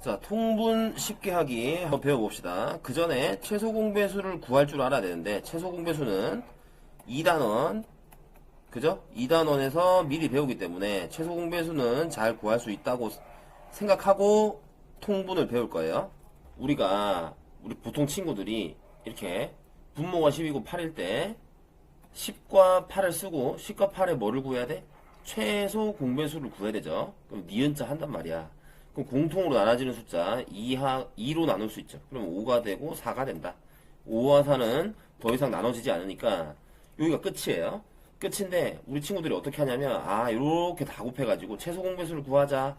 자, 통분 쉽게 하기 한번 배워봅시다. 그 전에 최소 공배수를 구할 줄 알아야 되는데, 최소 공배수는 2단원, 그죠? 2단원에서 미리 배우기 때문에 최소 공배수는 잘 구할 수 있다고 생각하고 통분을 배울 거예요. 우리가, 우리 보통 친구들이 이렇게 분모가 10이고 8일 때 10과 8을 쓰고 10과 8에 뭐를 구해야 돼? 최소 공배수를 구해야 되죠. 그럼 니은자 한단 말이야. 그럼 공통으로 나눠지는 숫자 2하, 2로 나눌 수 있죠. 그럼 5가 되고 4가 된다. 5와 4는 더 이상 나눠지지 않으니까 여기가 끝이에요. 끝인데 우리 친구들이 어떻게 하냐면 아 이렇게 다 곱해가지고 최소 공배수를 구하자.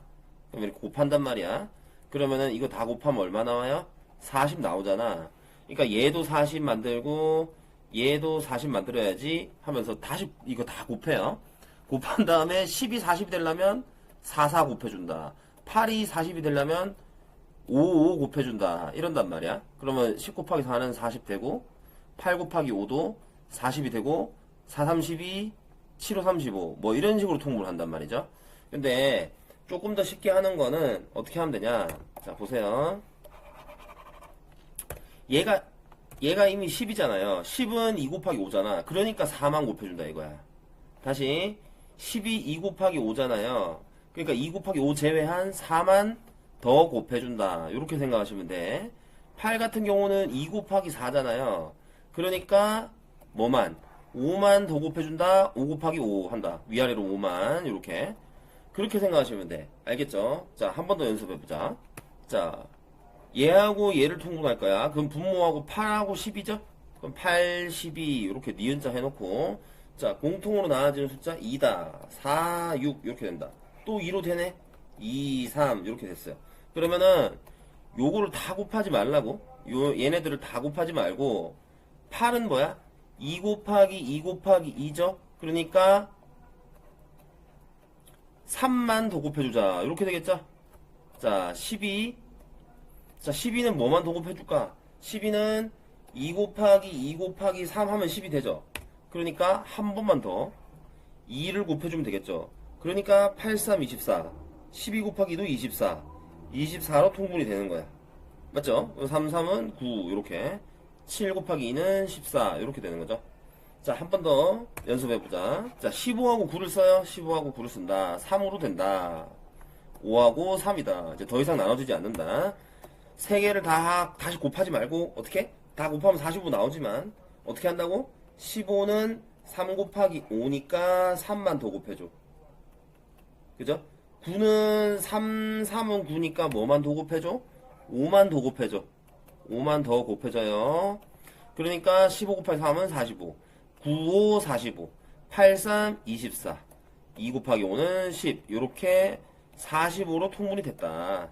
그럼 이렇게 곱한단 말이야. 그러면은 이거 다 곱하면 얼마 나와요? 40 나오잖아. 그러니까 얘도 40 만들고 얘도 40 만들어야지 하면서 다시 이거 다 곱해요. 곱한 다음에 10이 40이 되려면 44 곱해준다. 8이 40이 되려면 55 곱해준다. 이런단 말이야. 그러면 10 곱하기 4는 40 되고 8 곱하기 5도 40이 되고 4 32 7 5 35 뭐 이런 식으로 통분을 한단 말이죠. 근데 조금 더 쉽게 하는 거는 어떻게 하면 되냐? 자 보세요. 얘가 얘가 이미 10이잖아요. 10은 2 곱하기 5잖아. 그러니까 4만 곱해준다 이거야. 다시 10이 2 곱하기 5잖아요. 그러니까 2 곱하기 5 제외한 4만 더 곱해준다. 이렇게 생각하시면 돼. 8 같은 경우는 2 곱하기 4잖아요. 그러니까 뭐만 5만 더 곱해준다. 5 곱하기 5 한다. 위아래로 5만 이렇게 그렇게 생각하시면 돼. 알겠죠? 자, 한 번 더 연습해보자. 자, 얘하고 얘를 통분할 거야. 그럼 분모하고 8하고 10이죠? 그럼 8, 12 이렇게 니은자 해놓고 자 공통으로 나눠지는 숫자 2다. 4, 6 이렇게 된다. 또 2로 되네? 2, 3 이렇게 됐어요. 그러면은 요거를 다 곱하지 말라고 요 얘네들을 다 곱하지 말고 8은 뭐야? 2 곱하기 2 곱하기 2죠? 그러니까 3만 더 곱해주자. 이렇게 되겠죠? 자, 12 자, 12는 뭐만 더 곱해줄까? 12는 2 곱하기 2 곱하기 3 하면 10이 되죠. 그러니까 한 번만 더 2를 곱해주면 되겠죠. 그러니까 8, 3, 24. 12 곱하기도 24. 24로 통분이 되는 거야. 맞죠? 3, 3은 9 이렇게 7 곱하기 2는 14 이렇게 되는 거죠. 자, 한 번 더 연습해보자. 자, 15하고 9를 써요. 15하고 9를 쓴다. 3으로 된다. 5하고 3이다. 이제 더 이상 나눠지지 않는다. 세 개를 다 다시 곱하지 말고 어떻게? 다 곱하면 45 나오지만 어떻게 한다고? 15는 3 곱하기 5니까 3만 더 곱해줘. 그죠? 9는 3, 3은 9니까 뭐만 더 곱해줘? 5만 더 곱해줘. 5만 더 곱해줘요. 그러니까 15 곱하기 3은 45. 9, 5, 45. 8, 3, 24. 2 곱하기 5는 10. 이렇게 45로 통분이 됐다.